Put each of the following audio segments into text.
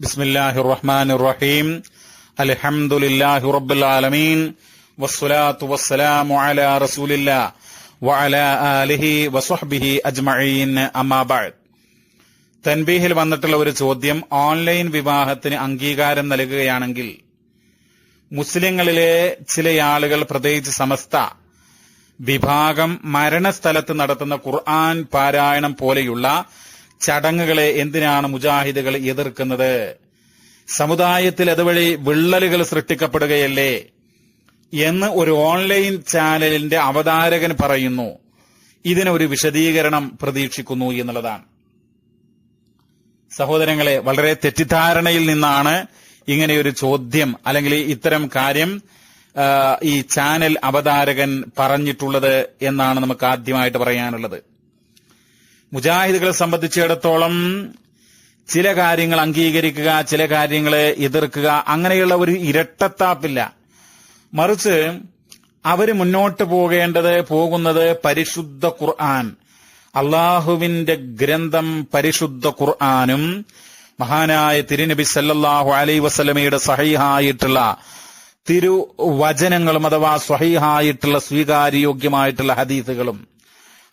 بسم الله الرحمن الرحيم الحمد لله رب العالمين والصلاة والسلام على رسول الله وعلى آله وصحبه أجمعين أما بعد തൻബീഹിൽ വന്നിട്ടുള്ള ഒരു ചോദ്യം ഓൺലൈൻ വിവാഹത്തിന് അംഗീകാരം നൽകുകയാണെങ്കിൽ മുസ്ലിങ്ങളിലെ ചില ആളുകൾ പ്രത്യേകിച്ച് സമസ്ത വിഭാഗം മരണസ്ഥലത്ത് നടത്തുന്ന ഖുർആൻ പാരായണം പോലെയുള്ള ചടങ്ങുകളെ എന്തിനാണ് മുജാഹിദുകൾ എതിർക്കുന്നത്? സമുദായത്തിൽ അതുവഴി വിള്ളലുകൾ സൃഷ്ടിക്കപ്പെടുകയല്ലേ? എന്ന് ഒരു ഓൺലൈൻ ചാനലിന്റെ അവതാരകൻ പറയുന്നു. ഇതിനൊരു വിശദീകരണം പ്രതീക്ഷിക്കുന്നു എന്നുള്ളതാണ്. സഹോദരങ്ങളെ വളരെ തെറ്റിദ്ധാരണയിൽ നിന്നാണ് ഇങ്ങനെയൊരു ചോദ്യം അല്ലെങ്കിൽ ഇത്തരം കാര്യം ഈ ചാനൽ അവതാരകൻ പറഞ്ഞിട്ടുള്ളത് എന്നാണ് നമുക്ക് ആദ്യമായിട്ട് പറയാനുള്ളത്. മുജാഹിദുകളെ സംബന്ധിച്ചിടത്തോളം ചില കാര്യങ്ങൾ അംഗീകരിക്കുക ചില കാര്യങ്ങളെ എതിർക്കുക അങ്ങനെയുള്ള ഒരു ഇരട്ടത്താപ്പില്ല. മറിച്ച് അവർ മുന്നോട്ട് പോകേണ്ടത് പോകുന്നത് പരിശുദ്ധ ഖുർആൻ. അള്ളാഹുവിന്റെ ഗ്രന്ഥം പരിശുദ്ധ ഖുർആാനും മഹാനായ തിരുനബി സല്ലാഹു അലൈ വസല്ലമയുടെ സഹിഹായിട്ടുള്ള തിരുവചനങ്ങളും അഥവാ സ്വഹീഹായിട്ടുള്ള സ്വീകാര്യോഗ്യമായിട്ടുള്ള ഹദീസുകളും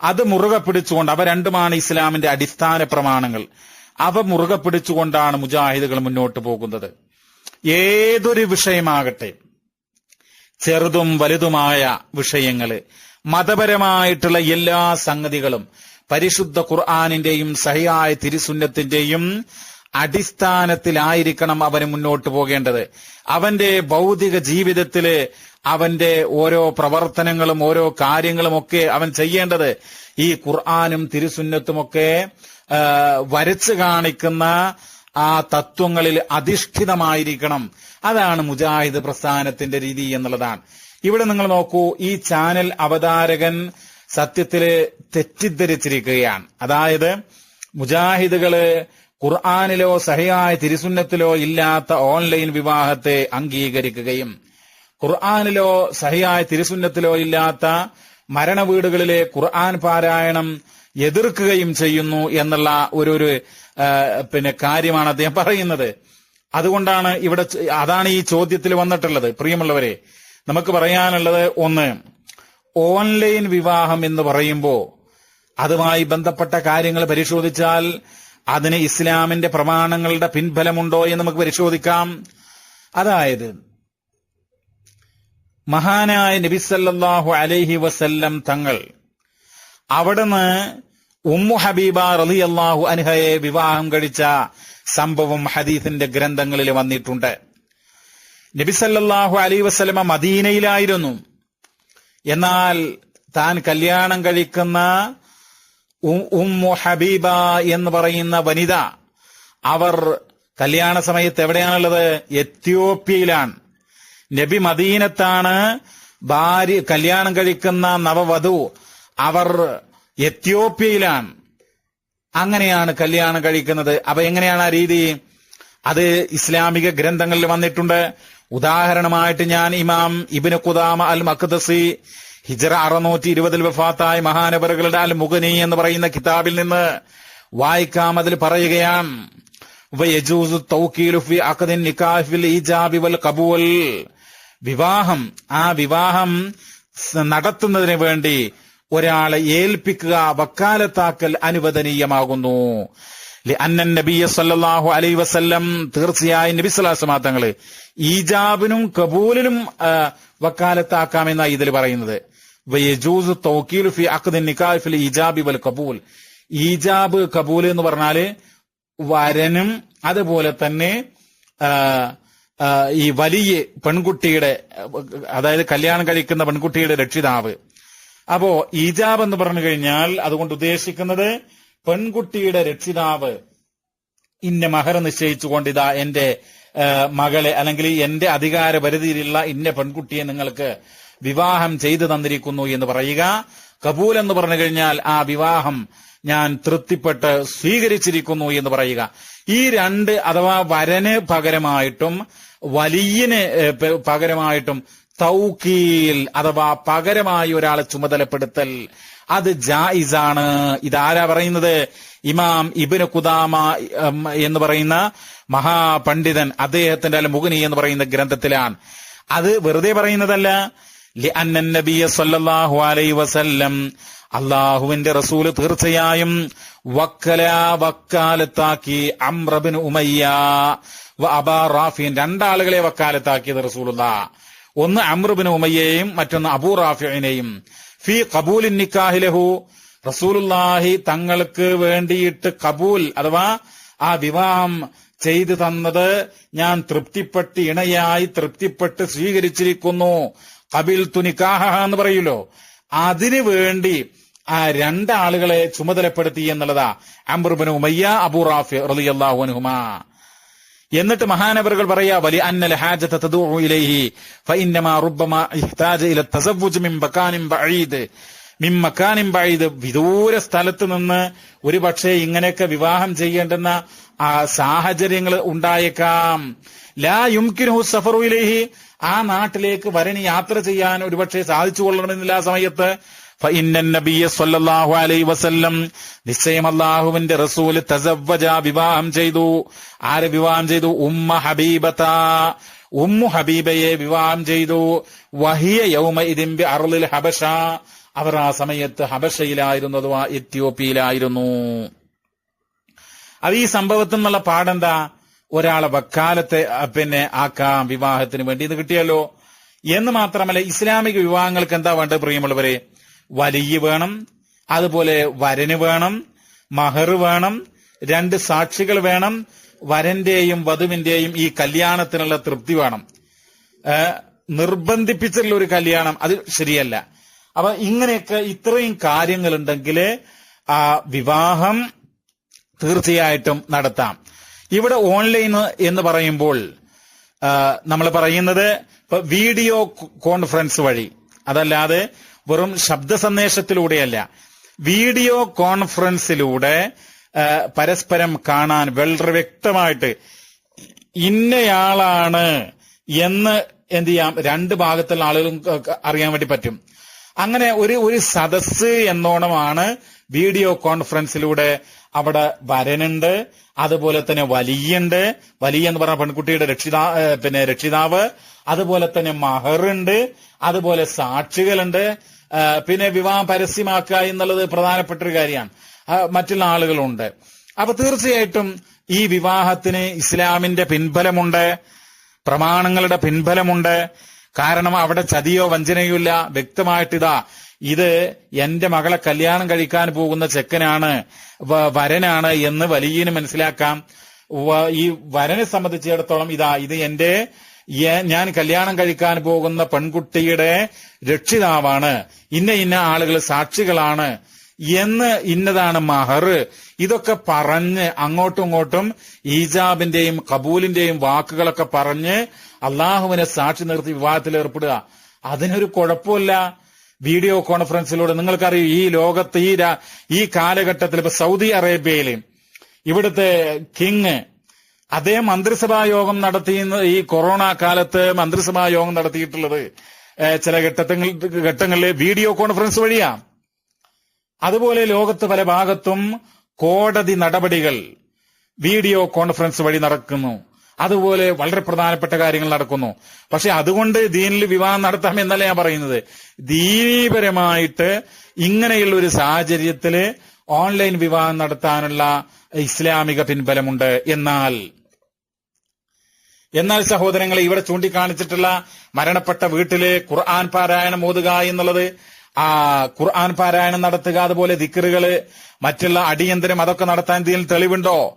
അത് മുറുകെ പിടിച്ചുകൊണ്ട് അവ രണ്ടുമാണ് ഇസ്ലാമിന്റെ അടിസ്ഥാന പ്രമാണങ്ങൾ. അവ മുറുകെ പിടിച്ചുകൊണ്ടാണ് മുജാഹിദുകൾ മുന്നോട്ട് പോകുന്നത്. ഏതൊരു വിഷയമാകട്ടെ ചെറുതും വലുതുമായ വിഷയങ്ങൾ മതപരമായിട്ടുള്ള എല്ലാ സംഗതികളും പരിശുദ്ധ ഖുർആാനിന്റെയും സഹിയായ തിരുസുന്നത്തിന്റെയും അടിസ്ഥാനത്തിലായിരിക്കണം അവന് മുന്നോട്ട് പോകേണ്ടത്. അവന്റെ ഭൗതിക ജീവിതത്തിൽ അവന്റെ ഓരോ പ്രവർത്തനങ്ങളും ഓരോ കാര്യങ്ങളും ഒക്കെ അവൻ ചെയ്യേണ്ടത്. ഈ ഖുർആാനും തിരുസുന്നത്തുമൊക്കെ വരച്ചു കാണിക്കുന്ന ആ തത്വങ്ങളിൽ അധിഷ്ഠിതമായിരിക്കണം. അതാണ് മുജാഹിദ് പ്രസ്ഥാനത്തിന്റെ രീതി എന്നുള്ളതാണ്. ഇവിടെ നിങ്ങൾ നോക്കൂ ഈ ചാനൽ അവതാരകൻ സത്യത്തിൽ തെറ്റിദ്ധരിച്ചിരിക്കുകയാണ്. അതായത് മുജാഹിദുകൾ ഖുർആാനിലോ സഹിയായ തിരുസുന്നത്തിലോ ഇല്ലാത്ത ഓൺലൈൻ വിവാഹത്തെ അംഗീകരിക്കുകയും ഖുർആാനിലോ സഹിയായ തിരുസുന്നത്തിലോ ഇല്ലാത്ത മരണവീടുകളിലെ ഖുർആൻ പാരായണം എതിർക്കുകയും ചെയ്യുന്നു എന്നുള്ള ഒരു ഒരു പിന്നെ കാര്യമാണ് അദ്ദേഹം പറയുന്നത്. അതുകൊണ്ടാണ് ഇവിടെ അതാണ് ഈ ചോദ്യത്തിൽ വന്നിട്ടുള്ളത്. പ്രിയമുള്ളവരെ നമുക്ക് പറയാനുള്ളത് ഒന്ന് ഓൺലൈൻ വിവാഹം എന്ന് പറയുമ്പോൾ അതുമായി ബന്ധപ്പെട്ട കാര്യങ്ങൾ പരിശോധിച്ചാൽ അതിന് ഇസ്ലാമിന്റെ പ്രമാണങ്ങളുടെ പിൻബലമുണ്ടോ എന്ന് നമുക്ക് പരിശോധിക്കാം. അതായത് മഹാനായ നബിസല്ലാഹു അലൈഹി വസല്ലം തങ്ങൾ അവിടുന്ന് ഉമ്മു ഹബീബ റലി അള്ളാഹു അൻഹയെ വിവാഹം കഴിച്ച സംഭവം ഹദീഫിന്റെ ഗ്രന്ഥങ്ങളിൽ വന്നിട്ടുണ്ട്. നബിസല്ലാഹു അലൈ വസ്ലമ മദീനയിലായിരുന്നു. എന്നാൽ താൻ കല്യാണം കഴിക്കുന്ന ഉമ്മു ഹബീബ എന്ന് പറയുന്ന വനിത അവർ കല്യാണ സമയത്ത് എവിടെയാണുള്ളത്? എത്യോപ്യയിലാണ്. നബി മദീനത്താണ് ഭാര്യ കല്യാണം കഴിക്കുന്ന നവവധു. അവർ എത്യോപ്യയിലാണ്. അങ്ങനെയാണ് കല്യാണം കഴിക്കുന്നത്. അപ്പൊ എങ്ങനെയാണ് ആ രീതി? അത് ഇസ്ലാമിക ഗ്രന്ഥങ്ങളിൽ വന്നിട്ടുണ്ട്. ഉദാഹരണമായിട്ട് ഞാൻ ഇമാം ഇബിന് കുദാമ അൽ മഖ്ദസി ഹിജറ അറുന്നൂറ്റി ഇരുപതിൽ വഫാത്തായ മഹാനവറുകളുടെ അൽ മുഗനി എന്ന് പറയുന്ന കിതാബിൽ നിന്ന് വായിക്കാം. അതിൽ പറയുകയാണ് വിവാഹം ആ വിവാഹം നടത്തുന്നതിന് വേണ്ടി ഒരാളെ ഏൽപ്പിക്കുക വക്കാലത്താക്കൽ അനുവദനീയമാകുന്നു. അന്നൻ നബിയ സല്ലല്ലാഹു അലൈ വസല്ലം തീർച്ചയായും നബി സ്വലാസ്മാ തങ്ങൾ ഈജാബിനും കബൂലിനും വക്കാലത്താക്കാമെന്നാണ് ഇതിൽ പറയുന്നത്. വയജൂസ് തൗക്കീലു ഫി അഖദിൻ നിക്കാഹ് ഫിൽ ഈജാബി വൽ കബൂൽ ഈജാബ് കബൂൽ എന്ന് പറഞ്ഞാൽ വരനും അതുപോലെ തന്നെ ഈ വലിയ പെൺകുട്ടിയുടെ അതായത് കല്യാണം കഴിക്കുന്ന പെൺകുട്ടിയുടെ രക്ഷിതാവ്. അപ്പോ ഈജാബ് എന്ന് പറഞ്ഞു കഴിഞ്ഞാൽ അതുകൊണ്ട് ഉദ്ദേശിക്കുന്നത് പെൺകുട്ടിയുടെ രക്ഷിതാവ് ഇന്ന മഹർ നിശ്ചയിച്ചുകൊണ്ട് ഇതാ എന്റെ മകളെ അല്ലെങ്കിൽ എന്റെ അധികാര പരിധിയിലുള്ള ഇന്ന പെൺകുട്ടിയെ നിങ്ങൾക്ക് വിവാഹം ചെയ്തു തന്നിരിക്കുന്നു എന്ന് പറയുക. കപൂൽ എന്ന് പറഞ്ഞു കഴിഞ്ഞാൽ ആ വിവാഹം ഞാൻ തൃപ്തിപ്പെട്ട് സ്വീകരിച്ചിരിക്കുന്നു എന്ന് പറയുക. ഈ രണ്ട് അഥവാ വരന് പകരമായിട്ടും വലിയന് പകരമായിട്ടും തൗക്കീൽ അഥവാ പകരമായി ഒരാളെ ചുമതലപ്പെടുത്തൽ അത് ജായിസാണ്. ഇതാരാ പറയുന്നത്? ഇമാം ഇബിന് കുദാമ എന്ന് പറയുന്ന മഹാപണ്ഡിതൻ അദ്ദേഹത്തിന്റെ അല്ല മുഗനി എന്ന് പറയുന്ന ഗ്രന്ഥത്തിലാണ്. അത് വെറുതെ പറയുന്നതല്ല. സല്ലല്ലാഹു അലൈഹി വസല്ലം അള്ളാഹുവിന്റെ റസൂൽ തീർച്ചയായും വക്കല വക്കാലത്താക്കി അമ്രബിൻ ഉമയ്യ അബാ റാഫിൻ രണ്ടാളുകളെ വക്കാലത്താക്കിയത് റസൂലുള്ള. ഒന്ന് അമ്രുബിൻ ഉമയ്യയെയും മറ്റൊന്ന് അബൂ റാഫിനെയും ഫി കബൂലിൻ നിക്കാഹിലഹു റസൂലുല്ലാഹി തങ്ങൾക്ക് വേണ്ടിയിട്ട് കബൂൽ അഥവാ ആ വിവാഹം ചെയ്തു തന്നത് ഞാൻ തൃപ്തിപ്പെട്ട് ഇണയായി തൃപ്തിപ്പെട്ട് സ്വീകരിച്ചിരിക്കുന്നു. കബിൽ തുനിക്കാഹ എന്ന് പറയൂലോ അതിനു വേണ്ടി ആ രണ്ടാളുകളെ ചുമതലപ്പെടുത്തി എന്നുള്ളതാ അംബുർബിന് ഉമയ്യ അബു റാഫി റളിയല്ലാഹു അൻഹുമാ. എന്നിട്ട് മഹാനവറുകൾ പറയാ വലി അന്നൽ ഹാജത തദൂഉ ഇലൈഹി ഫഇന്നമാ റുബ്ബമാ ഇഹ്താജ ഇല തസവ്വുജ് മിൻ മകാനിൻ ബഈദ്. മിൻ മകാനിൻ ബഈദ് വിദൂര സ്ഥലത്ത് നിന്ന് ഒരു പക്ഷേ ഇങ്ങനെയൊക്കെ വിവാഹം ചെയ്യേണ്ടുന്ന ആ സാഹചര്യങ്ങൾ ഉണ്ടായേക്കാം. ലാ യുംകിനു സഫറു ഇലൈഹി ആ നാട്ടിലേക്ക് വരണി യാത്ര ചെയ്യാൻ ഒരുപക്ഷെ സാധിച്ചു കൊള്ളണമെന്നില്ല ആ സമയത്ത്. വസല്ലം നിശ്ചയം അല്ലാഹുവിന്റെ റസൂൽ തസവ്വജ വിവാഹം ചെയ്തു. ആരെ വിവാഹം ചെയ്തു? ഉമ്മ ഹബീബത ഉമ്മു ഹബീബയെ വിവാഹം ചെയ്തു. വഹിയ യൗമ ഇതിമ്പി അറുളിൽ ഹബഷ. അവർ ആ സമയത്ത് ഹബഷയിലായിരുന്നു അഥവാ എത്യോപ്യയിലായിരുന്നു. അത് ഈ സംഭവത്തിൽ നിന്നുള്ള പാടെന്താ ഒരാളെ വക്കാലത്തെ പിന്നെ ആക്കാം വിവാഹത്തിന് വേണ്ടി ഇത് കിട്ടിയല്ലോ. എന്ന് മാത്രമല്ല ഇസ്ലാമിക വിവാഹങ്ങൾക്ക് എന്താ വേണ്ടത് പ്രിയമുള്ളവരെ? വലിയ വേണം അതുപോലെ വരന് വേണം മഹർ വേണം രണ്ട് സാക്ഷികൾ വേണം വരന്റെയും വധുവിന്റെയും ഈ കല്യാണത്തിനുള്ള തൃപ്തി വേണം. നിർബന്ധിപ്പിച്ചുള്ള ഒരു കല്യാണം അത് ശരിയല്ല. അപ്പൊ ഇങ്ങനെയൊക്കെ ഇത്രയും കാര്യങ്ങളുണ്ടെങ്കിൽ ആ വിവാഹം തീർച്ചയായിട്ടും നടത്താം. ഇവിടെ ഓൺലൈൻ എന്ന് പറയുമ്പോൾ നമ്മൾ പറയുന്നത് വീഡിയോ കോൺഫറൻസ് വഴി. അതല്ലാതെ വെറും ശബ്ദ സന്ദേശത്തിലൂടെയല്ല വീഡിയോ കോൺഫറൻസിലൂടെ പരസ്പരം കാണാൻ വളരെ വ്യക്തമായിട്ട് ഇന്നയാളാണ് എന്ന് എന്ത് ചെയ്യാം രണ്ട് ഭാഗത്തുള്ള ആളുകളും അറിയാൻ വേണ്ടി പറ്റും. അങ്ങനെ ഒരു ഒരു സദസ് എന്നോണമാണ് വീഡിയോ കോൺഫറൻസിലൂടെ അവിടെ വരനുണ്ട്. അതുപോലെ തന്നെ വലിയുണ്ട്. വലിയ എന്ന് പറഞ്ഞ പെൺകുട്ടിയുടെ രക്ഷിതാ പിന്നെ രക്ഷിതാവ്. അതുപോലെ തന്നെ മഹറുണ്ട്. അതുപോലെ സാക്ഷികളുണ്ട്. പിന്നെ വിവാഹം പരസ്യമാക്കുക എന്നുള്ളത് പ്രധാനപ്പെട്ട ഒരു കാര്യമാണ്. മറ്റുള്ള ആളുകളുണ്ട്. അപ്പൊ തീർച്ചയായിട്ടും ഈ വിവാഹത്തിന് ഇസ്ലാമിന്റെ പിൻബലമുണ്ട്. പ്രമാണങ്ങളുടെ പിൻബലമുണ്ട്. കാരണം അവിടെ ചതിയോ വഞ്ചനയോ ഇല്ല. വ്യക്തമായിട്ട് ഇതാ എന്റെ മകളെ കല്യാണം കഴിക്കാൻ പോകുന്ന ചെക്കനാണ് വരനാണ് എന്ന് വലിയന് മനസ്സിലാക്കാം. ഈ വരനെ സംബന്ധിച്ചിടത്തോളം ഇതാ ഇത് എന്റെ ഞാൻ കല്യാണം കഴിക്കാൻ പോകുന്ന പെൺകുട്ടിയുടെ രക്ഷിതാവാണ്. ഇന്ന ഇന്ന ആളുകൾ സാക്ഷികളാണ് എന്ന് ഇന്നതാണ് മഹർ. ഇതൊക്കെ പറഞ്ഞ് അങ്ങോട്ടും ഇങ്ങോട്ടും ഈജാബിന്റെയും കബൂലിന്റെയും വാക്കുകളൊക്കെ പറഞ്ഞ് അള്ളാഹുവിനെ സാക്ഷി നിർത്തി വിവാഹത്തിൽ ഏർപ്പെടുക. അതിനൊരു കുഴപ്പമില്ല. വീഡിയോ കോൺഫറൻസിലൂടെ നിങ്ങൾക്കറിയൂ ഈ ലോകത്ത് ഈ ഈ കാലഘട്ടത്തിൽ ഇപ്പൊ സൗദി അറേബ്യയിൽ ഇവിടുത്തെ കിങ് അതേ മന്ത്രിസഭാ യോഗം നടത്തിയുന്ന ഈ കൊറോണ കാലത്ത് മന്ത്രിസഭാ യോഗം നടത്തിയിട്ടുള്ളത് ചില ഘട്ടത്തിൽ ഘട്ടങ്ങളിൽ വീഡിയോ കോൺഫറൻസ് വഴിയാ. അതുപോലെ ലോകത്ത് പല ഭാഗത്തും കോടതി നടപടികൾ വീഡിയോ കോൺഫറൻസ് വഴി നടക്കുന്നു. അതുപോലെ വളരെ പ്രധാനപ്പെട്ട കാര്യങ്ങൾ നടക്കുന്നു. പക്ഷെ അതുകൊണ്ട് ദീനിൽ വിവാഹം നടത്താം എന്നല്ല ഞാൻ പറയുന്നത്. ദീനീപരമായിട്ട് ഇങ്ങനെയുള്ള ഒരു സാഹചര്യത്തിൽ ഓൺലൈൻ വിവാഹം നടത്താനുള്ള ഇസ്ലാമിക പിൻബലമുണ്ട്. എന്നാൽ എന്നാൽ സഹോദരങ്ങളെ ഇവിടെ ചൂണ്ടിക്കാണിച്ചിട്ടുള്ള മരണപ്പെട്ട വീട്ടിലെ ഖുർആൻ പാരായണം ഓതുക എന്നുള്ളത് ആ ഖുർആൻ പാരായണം നടത്തുക അതുപോലെ ദിക്കറുകൾ മറ്റുള്ള അടിയന്തരം അതൊക്കെ നടത്താൻ ഇതിൽ തെളിവുണ്ടോ?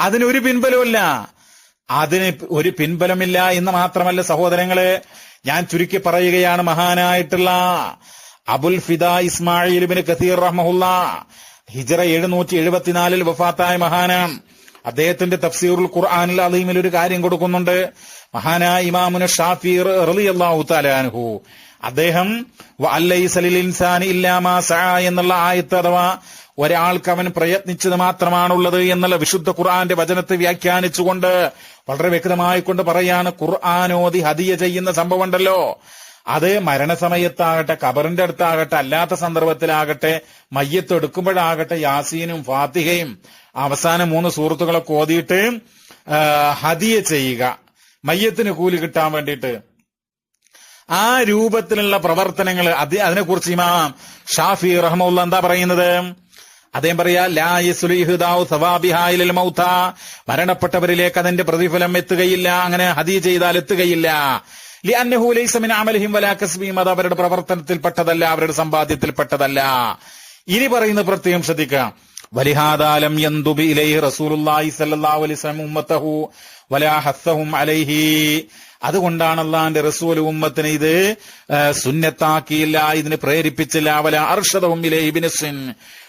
അതിനൊരു പിൻബലമില്ല അതിന് ഒരു പിൻബലമില്ല എന്ന് മാത്രമല്ല സഹോദരങ്ങളെ ഞാൻ ചുരുക്കി പറയുകയാണ്. മഹാനായിട്ടുള്ള അബുൽ ഫിദ ഇസ്മായിൽ കസീർ റഹ്മുല്ല ഹിജറ എഴുന്നൂറ്റി എഴുപത്തിനാലിൽ വഫാത്തായ മഹാനാണ്. അദ്ദേഹത്തിന്റെ തഫ്സീറുൽ ഖുർആാനിൽ അലീമിൽ ഒരു കാര്യം കൊടുക്കുന്നുണ്ട്. മഹാനായ ഇമാമുന ഷാഫിർ റളിയല്ലാഹു തആല അൻഹു. അദ്ദേഹം എന്നുള്ള ആയത്ത് അഥവാ ഒരാൾക്ക് അവൻ പ്രയത്നിച്ചത് മാത്രമാണുള്ളത് എന്നുള്ള വിശുദ്ധ ഖുർആന്റെ വചനത്തെ വ്യാഖ്യാനിച്ചുകൊണ്ട് വളരെ വ്യക്തമായി കൊണ്ട് പറയാണ് ഖുർആാനോദി ഹദിയ ചെയ്യുന്ന സംഭവം ഉണ്ടല്ലോ. അത് മരണസമയത്താകട്ടെ കബറിന്റെ അടുത്താകട്ടെ അല്ലാത്ത സന്ദർഭത്തിലാകട്ടെ മയ്യത്ത് എടുക്കുമ്പോഴാകട്ടെ യാസീനും ഫാത്തിഹയും അവസാന മൂന്ന് സുഹൃത്തുക്കളൊക്കെ ഓതിയിട്ട് ഹദിയ ചെയ്യുക. മയ്യത്തിന് കൂലി കിട്ടാൻ വേണ്ടിയിട്ട്. ആ രൂപത്തിലുള്ള പ്രവർത്തനങ്ങൾ അത് അതിനെക്കുറിച്ച് ഇമാം ഷാഫി റഹ്മുല്ല എന്താ പറയുന്നത്? അദ്ദേഹം പറയാ ലാ മൗത മരണപ്പെട്ടവരിലേക്ക് അതിന്റെ പ്രതിഫലം എത്തുകയില്ല. അങ്ങനെ ഹതി ചെയ്താൽ എത്തുകയില്ല. ലിഅന്നഹു ലൈസ മിൻ അമലിഹിം വലാ കസ്ബിഹിം അത് അവരുടെ പ്രവർത്തനത്തിൽപ്പെട്ടതല്ല അവരുടെ സമ്പാദ്യത്തിൽപ്പെട്ടതല്ല ഇനി പറയുന്ന പ്രത്യേകം ശ്രദ്ധിക്കാം വലിഹാദാലം യന്തുബി ഇലൈഹി റസൂലുള്ളാഹി സല്ലല്ലാഹു അലൈഹി വസല്ലം വലാ ഹസ്സഹും അലൈഹി. അതുകൊണ്ടാണ് അള്ളാന്റെ റസൂൽ ഉമ്മത്തിന് ഇത് സുന്നത്താക്കിയില്ല ഇതിന് പ്രേരിപ്പിച്ചില്ല. വല അർഷദവും ഇബിനസിൻ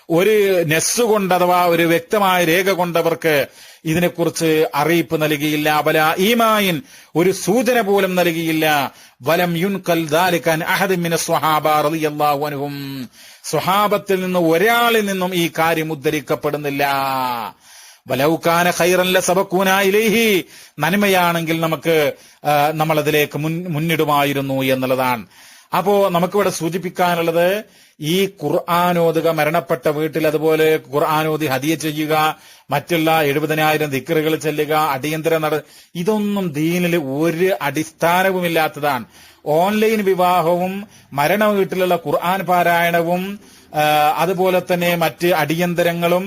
ഒരു നെസ് കൊണ്ട് അഥവാ ഒരു വ്യക്തമായ രേഖ കൊണ്ടവർക്ക് ഇതിനെക്കുറിച്ച് അറിയിപ്പ് നൽകിയില്ല. വല ഈമായിൻ ഒരു സൂചന പോലും നൽകിയില്ല. വലം യുൻകൽ ദാലിക്കാൻ അഹദിമിന സ്വഹാബ റളിയല്ലാഹു അൻഹും. സ്വഹാബത്തിൽ നിന്ന് ഒരാളിൽ നിന്നും ഈ കാര്യം ഉദ്ധരിക്കപ്പെടുന്നില്ല. വലൗക്കാന ഖൈറല്ല സബക്കൂന ഇലേഹി. നന്മയാണെങ്കിൽ നമുക്ക് നമ്മളതിലേക്ക് മുന്നിടുമായിരുന്നു എന്നുള്ളതാണ്. അപ്പോ നമുക്കിവിടെ സൂചിപ്പിക്കാനുള്ളത് ഈ ഖുർആാനോതുക മരണപ്പെട്ട വീട്ടിൽ അതുപോലെ ഖുർആാനോദി ഹതിയ ചെയ്യുക മറ്റുള്ള എഴുപതിനായിരം ദിക്കറുകൾ ചെല്ലുക അടിയന്തര നട ഇതൊന്നും ദീനിൽ ഒരു അടിസ്ഥാനവുമില്ലാത്തതാണ്. ഓൺലൈൻ വിവാഹവും മരണ വീട്ടിലുള്ള ഖുർആൻ പാരായണവും അതുപോലെ തന്നെ മറ്റ് അടിയന്തരങ്ങളും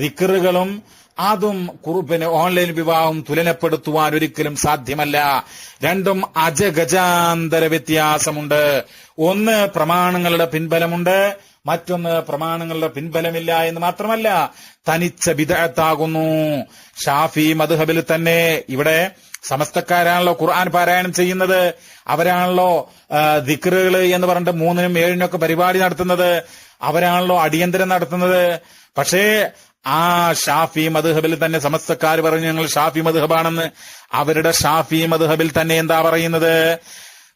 ദിക്കറുകളും അതും കുറുപ്പിന് ഓൺലൈൻ വിവാഹം തുലനപ്പെടുത്തുവാൻ ഒരിക്കലും സാധ്യമല്ല. രണ്ടും അജഗജാന്തര വ്യത്യാസമുണ്ട്. ഒന്ന് പ്രമാണങ്ങളുടെ പിൻബലമുണ്ട്. മറ്റൊന്ന് പ്രമാണങ്ങളുടെ പിൻബലമില്ല എന്ന് മാത്രമല്ല തനിച്ച വിദഗ്ധാകുന്നു ഷാഫി മധുഹബിൽ തന്നെ ഇവിടെ സമസ്തക്കാരാണല്ലോ ഖുർആൻ പാരായണം ചെയ്യുന്നത്. അവരാണല്ലോ ദിക്റുകൾ എന്ന് പറഞ്ഞിട്ട് മൂന്നിനും ഏഴിനും ഒക്കെ പരിപാടി നടത്തുന്നത്. അവരാണല്ലോ അടിയന്തരം നടത്തുന്നത്. പക്ഷേ ആ ഷാഫി മധുഹബിൽ തന്നെ സമസ്തക്കാർ പറഞ്ഞു ഞങ്ങൾ ഷാഫി മധുഹബാണെന്ന് അവരുടെ ഷാഫി മധുഹബിൽ തന്നെ എന്താ പറയുന്നത്?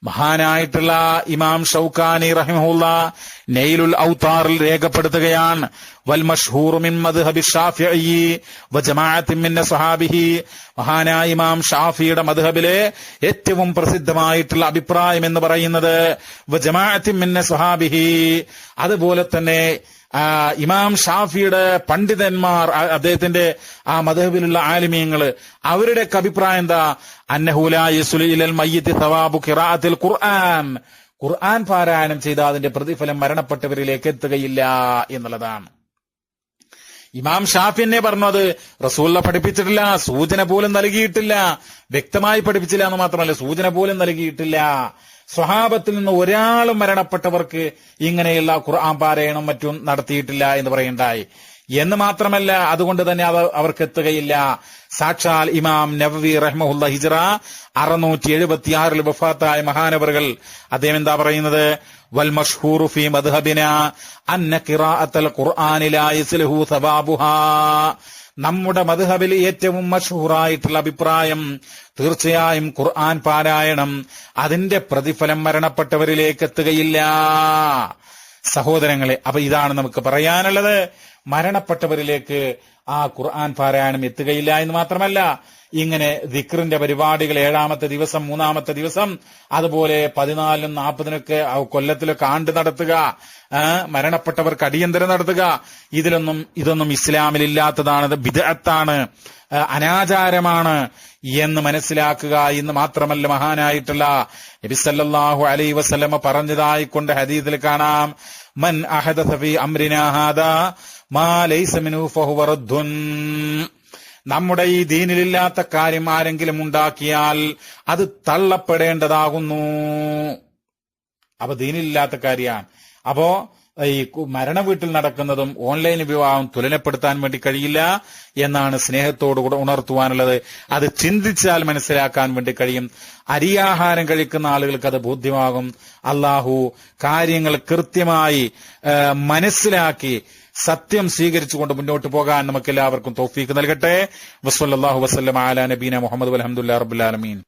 മഹാനായിട്ടുള്ള ഇമാം ഷൌക്കാനി റഹിമഹുല്ല നെയ്ലുൽ ഔത്താറിൽ രേഖപ്പെടുത്തുകയാണ്. വൽ മഷ്ഹൂർ മിൻ മദ്ഹബി ഷാഫിഈ വ ജമാഅത്തിൻ മിൻ സ്വഹാബിഹി. മഹാനായ ഇമാം ഷാഫിയുടെ മദ്ഹബിലെ ഏറ്റവും പ്രസിദ്ധമായിട്ടുള്ള അഭിപ്രായം എന്ന് പറയുന്നത് വ ജമാഅത്തിൻ മിൻ സ്വഹാബിഹി. അതുപോലെ തന്നെ ഇമാം ഷാഫിയുടെ പണ്ഡിതന്മാർ അദ്ദേഹത്തിന്റെ ആ മതഹബിലുള്ള ആലിമീങ്ങൾ അവരുടെ അഭിപ്രായം എന്താ? അന്നഹുല യസുലിൽ മയ്യത്തി സവാബു ഖിറാഅത്തിൽ ഖുർആൻ. ഖുർആൻ പാരായണം ചെയ്ത അതിന്റെ പ്രതിഫലം മരണപ്പെട്ടവരിലേക്ക് എത്തുകയില്ല എന്നുള്ളതാണ്. ഇമാം ഷാഫി എന്നെ പറഞ്ഞത് റസൂല്ല പഠിപ്പിച്ചിട്ടില്ല സൂചന പോലും നൽകിയിട്ടില്ല വ്യക്തമായി പഠിപ്പിച്ചില്ല എന്ന് മാത്രമല്ല സൂചന പോലും നൽകിയിട്ടില്ല. സ്വഹാബത്തിൽ നിന്ന് ഒരാളും മരണപ്പെട്ടവർക്ക് ഇങ്ങനെയുള്ള ഖുർആൻ പാരായണം മറ്റും നടത്തിയിട്ടില്ല എന്ന് പറയുണ്ടായി എന്ന് മാത്രമല്ല അതുകൊണ്ട് തന്നെ അത് അവർക്ക് എത്തുകയില്ല. സാക്ഷാൽ ഇമാം നവവി റഹ്മുല്ല ഹിജറ അറുന്നൂറ്റി എഴുപത്തി ആറിൽ വഫാത്തായ മഹാനവറുകൾ. അദ്ദേഹം എന്താ പറയുന്നത്? വൽ മഷ്ഹൂറു ഫി മദ്ഹബിന അന്ന ഖിറാഅത്തൽ ഖുർആനി ലാ യസ്ലഹു സവാബുഹാ. നമ്മുടെ മധുഹബിൽ ഏറ്റവും മഷൂറായിട്ടുള്ള അഭിപ്രായം തീർച്ചയായും ഖുർആൻ പാരായണം. അതിന്റെ പ്രതിഫലം മരണപ്പെട്ടവരിലേക്ക് എത്തുകയില്ല. സഹോദരങ്ങളെ അപ്പൊ ഇതാണ് നമുക്ക് പറയാനുള്ളത്. മരണപ്പെട്ടവരിലേക്ക് ആ ഖുർആൻ പാരായണം എത്തുകയില്ല എന്ന് മാത്രമല്ല ഇങ്ങനെ ദിക്റിന്റെ പരിപാടികൾ ഏഴാമത്തെ ദിവസം മൂന്നാമത്തെ ദിവസം അതുപോലെ പതിനാലിനും നാൽപ്പതിനൊക്കെ കൊല്ലത്തിലൊക്കെ ആണ്ട് നടത്തുക മരണപ്പെട്ടവർക്ക് അടിയന്തരം നടത്തുക. ഇതിലൊന്നും ഇതൊന്നും ഇസ്ലാമിലില്ലാത്തതാണ് ബിദഅത്താണ് അനാചാരമാണ് എന്ന് മനസ്സിലാക്കുക എന്ന് മാത്രമല്ല മഹാനായിട്ടുള്ള നബിസല്ലാഹു അലൈ വസല്ലമ പറഞ്ഞതായിക്കൊണ്ട് ഹദീദിൽ കാണാം. മൻ അഹദസ ഫീ നമ്മുടെ ഈ ദീനിലില്ലാത്ത കാര്യം ആരെങ്കിലും ഉണ്ടാക്കിയാൽ അത് തള്ളപ്പെടേണ്ടതാകുന്നു. അപ്പൊ ദീനിലില്ലാത്ത കാര്യമാണ് അപ്പോ ഈ മരണ വീട്ടിൽ നടക്കുന്നതും ഓൺലൈൻ വിവാഹം തുലനപ്പെടുത്താൻ വേണ്ടി കഴിയില്ല എന്നാണ് സ്നേഹത്തോടുകൂടെ ഉണർത്തുവാനുള്ളത്. അത് ചിന്തിച്ചാൽ മനസ്സിലാക്കാൻ വേണ്ടി കഴിയും. അരിയാഹാരം കഴിക്കുന്ന ആളുകൾക്ക് അത് ബോധ്യമാകും. അള്ളാഹു കാര്യങ്ങൾ കൃത്യമായി മനസ്സിലാക്കി സത്യം സ്വീകരിച്ചുകൊണ്ട് മുന്നോട്ട് പോകാൻ നമുക്ക് എല്ലാവർക്കും തോഫീക്ക് നൽകട്ടെ. വസ്വല്ലാഹു വസ്ലം ആല നബീന മുഹമ്മദ് അലഹമുല്ലാ റബുലാലമീൻ